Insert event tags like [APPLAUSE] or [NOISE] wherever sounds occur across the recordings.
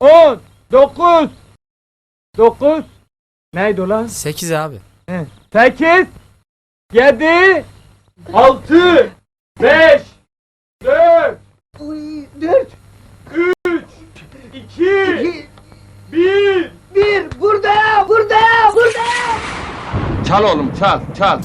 On, dokuz, dokuz. Neydi ulan? 8 abi. He. Sekiz, yedi, altı, beş, dört, Uy, dört, üç, iki, iki, bir. bir, burada, burada, burada. Çal oğlum çal çal.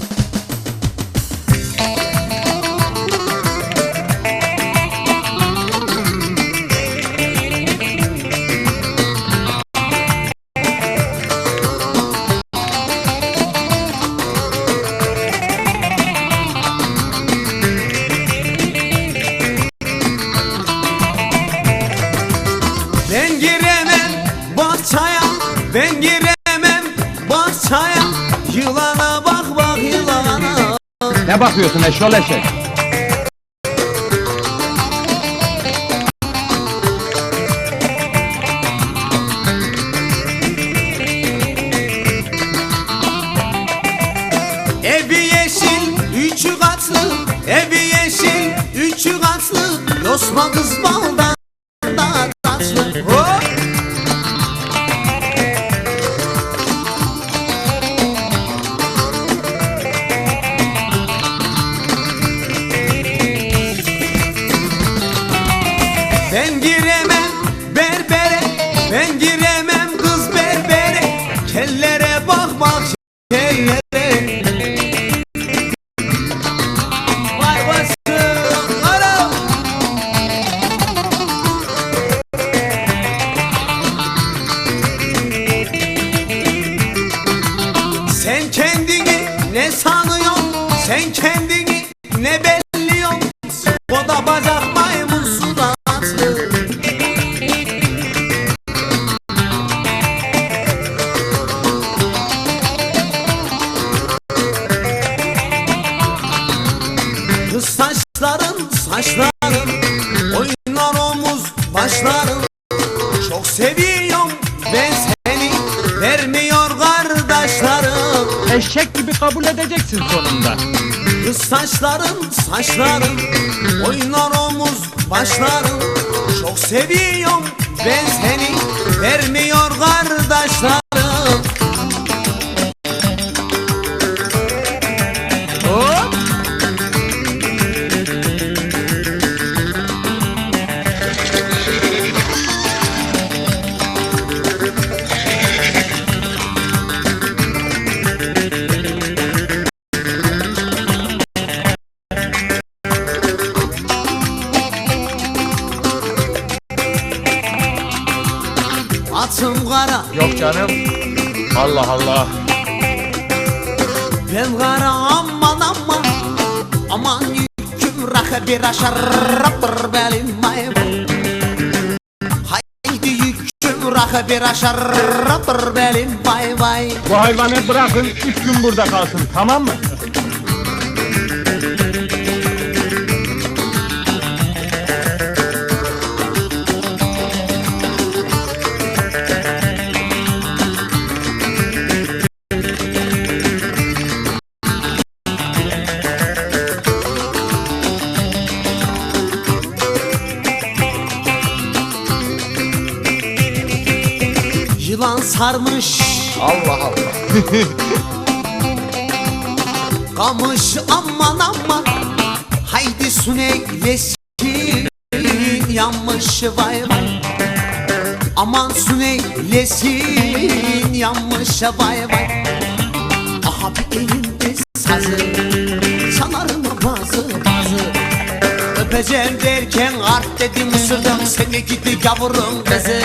Ben giremem bahçaya Yılana bak bak yılana. Ne bakıyorsun eşol eşek? Evi yeşil üçü katlı. Evi yeşil üçü katlı. Yosma kız baldan Ben giremem berbere Ben giremem kız berbere. Kellere bak bak kellere Vay basın ara. Sen kendini ne sanıyorsun? Sen kendini ne belliyorsun? O da bacak Kız saçların saçların Oynar omuz başların. Çok seviyorum ben seni Vermiyor kardeşlerim. Eşek gibi kabul edeceksin sonunda. Kız saçların saçların Oynar omuz başların. Çok seviyorum ben seni Vermiyor kardeşlerim canım. Allah Allah. Ben kara aman aman Aman yüküm rakı bir aşar Rapır belim may Haydi yüküm rakı bir aşar Rapır belim bay bay Bu hayvanı bırakın üç gün burada kalsın tamam mı? Sarmış. Allah Allah. [LAUGHS] Kamış aman aman Haydi su neylesin Yanmış vay vay. Aman su neylesin Yanmış vay vay. Aha bir elimde sazı Çalarım bazı bazı. Öpeceğim derken art dedim ısırdım Seni gidi yavrum kızı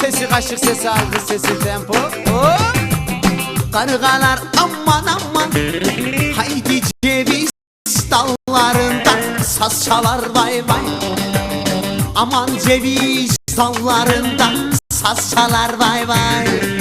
sesi kaşık sesi algı sesi tempo. Hop! Kargalar aman aman. Haydi ceviz dallarında Saz çalar vay vay. Aman ceviz dallarında saz çalar vay vay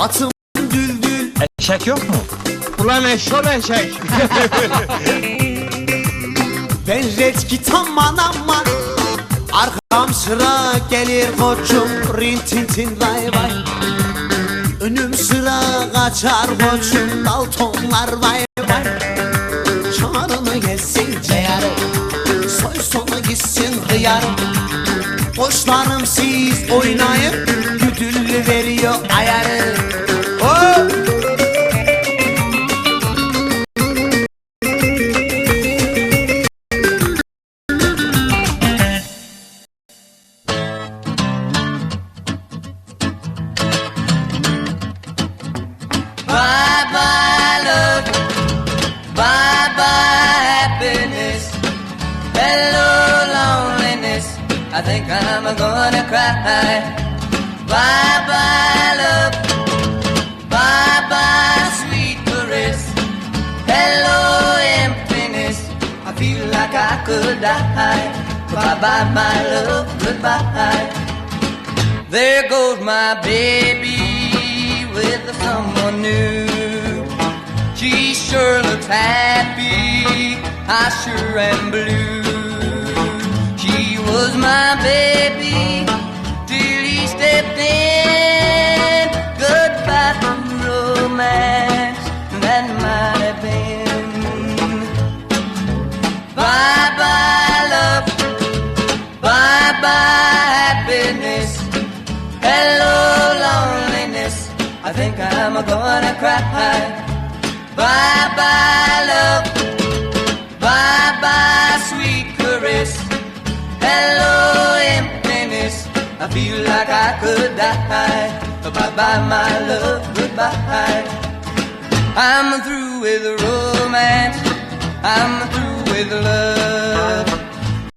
Atım düldül Eşek yok mu? Ulan eşşol eşek. [LAUGHS] Ben reçki aman aman. Arkam sıra gelir koçum. Rin tin tin vay vay. Önüm sıra kaçar koçum. Daltonlar vay vay. Çağrını gelsin ceyarı. Soy sonu gitsin hıyarı. Koçlarım siz oynayın think I'm gonna cry. Bye bye love, bye bye sweet caress. Hello emptiness, I feel like I could die. Bye bye my love, goodbye. There goes my baby with someone new. She sure looks happy, I sure am blue. Was my baby till he stepped in. Goodbye to romance, that might have been. Bye bye love, bye bye happiness. Hello, loneliness. I think I'm gonna cry. Bye bye, love. Hello, emptiness. I feel like I could die. Bye bye, my love. Goodbye. I'm through with romance. I'm through with love.